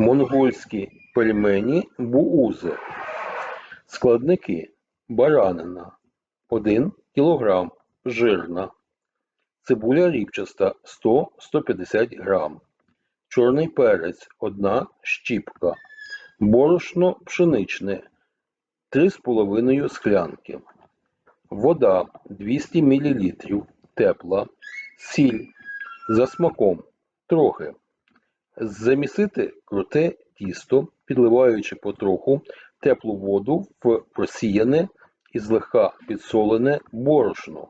Монгольські пельмені буузи. Складники баранина 1 кг жирна, цибуля ріпчаста 100-150 г, чорний перець 1 щіпка, борошно пшеничне 3,5 склянки, вода 200 мл тепла, сіль за смаком трохи. Замісити круте тісто, підливаючи потроху теплу воду в просіяне і злегка підсолене борошно.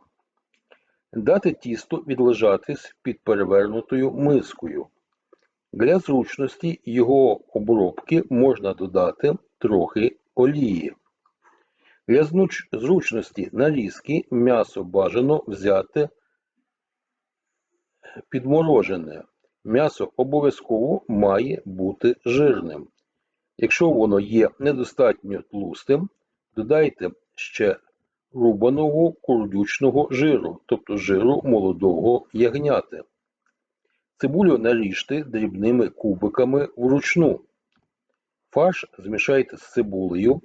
Дати тісто відлежатись під перевернутою мискою. Для зручності його обробки можна додати трохи олії. Для зручності нарізки м'ясо бажано взяти підморожене. М'ясо обов'язково має бути жирним. Якщо воно є недостатньо тлустим, додайте ще рубаного курдючного жиру, тобто жиру молодого ягняти. Цибулю наріжте дрібними кубиками вручну. Фарш змішайте з цибулею,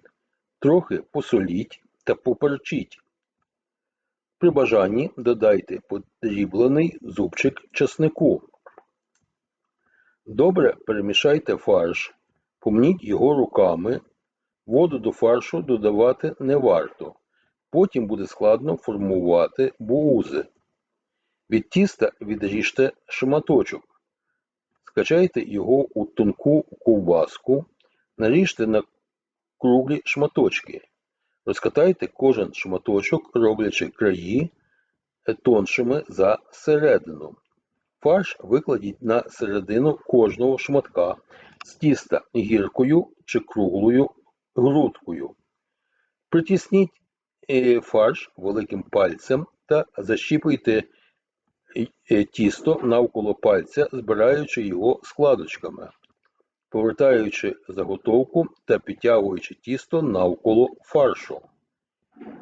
трохи посоліть та поперчіть. При бажанні додайте подріблений зубчик часнику. Добре перемішайте фарш, помніть його руками. Воду до фаршу додавати не варто. Потім буде складно формувати буузи. Від тіста відріжте шматочок. Скачайте його у тонку ковбаску, наріжте на круглі шматочки. Розкатайте кожен шматочок, роблячи краї тоншими за середину. Фарш викладіть на середину кожного шматка з тіста гіркою чи круглою грудкою. Притісніть е, фарш великим пальцем та защіпуйте е, тісто навколо пальця, збираючи його складочками, повертаючи заготовку та підтягуючи тісто навколо фаршу.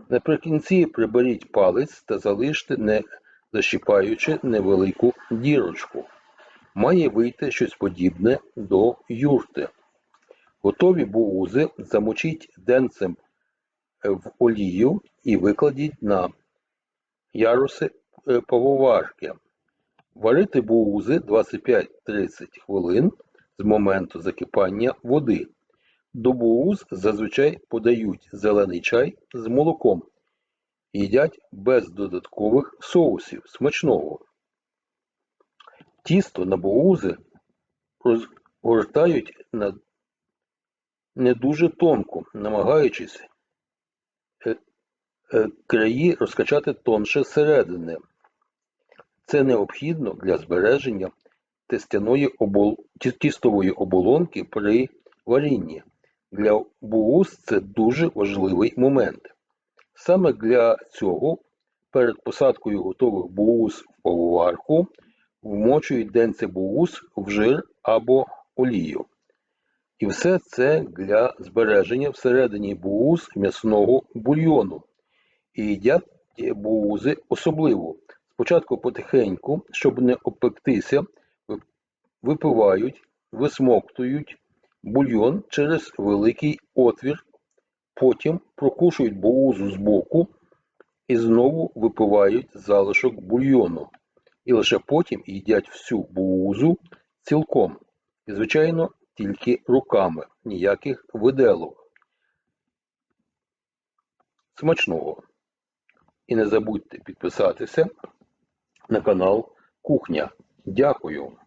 Наприкінці приберіть палець та залиште, не защіпаючи невелику дірочку. Має вийти щось подібне до юрти. Готові буузи замочіть денцем в олію і викладіть на яруси е. Варити буузи 25-30 хвилин з моменту закипання води. До бууз зазвичай подають зелений чай з молоком. Їдять без додаткових соусів смачного. Тісто на буузи розгортають на не дуже тонко, намагаючись е, е, краї розкачати тонше зсередини. Це необхідно для збереження тестяної обол... тістової оболонки при варінні. Для бууз це дуже важливий момент. Саме для цього перед посадкою готових бууз в поварку вмочують денце в жир або олію. І все це для збереження всередині бууз м'ясного бульйону. І їдять буузи особливо. Спочатку потихеньку, щоб не обпектися, випивають, висмоктують бульйон через великий отвір, потім прокушують боузу боку і знову випивають залишок бульйону. І лише потім їдять всю боузу цілком. І, звичайно, тільки руками, ніяких виделок. Смачного! І не забудьте підписатися на канал Кухня. Дякую!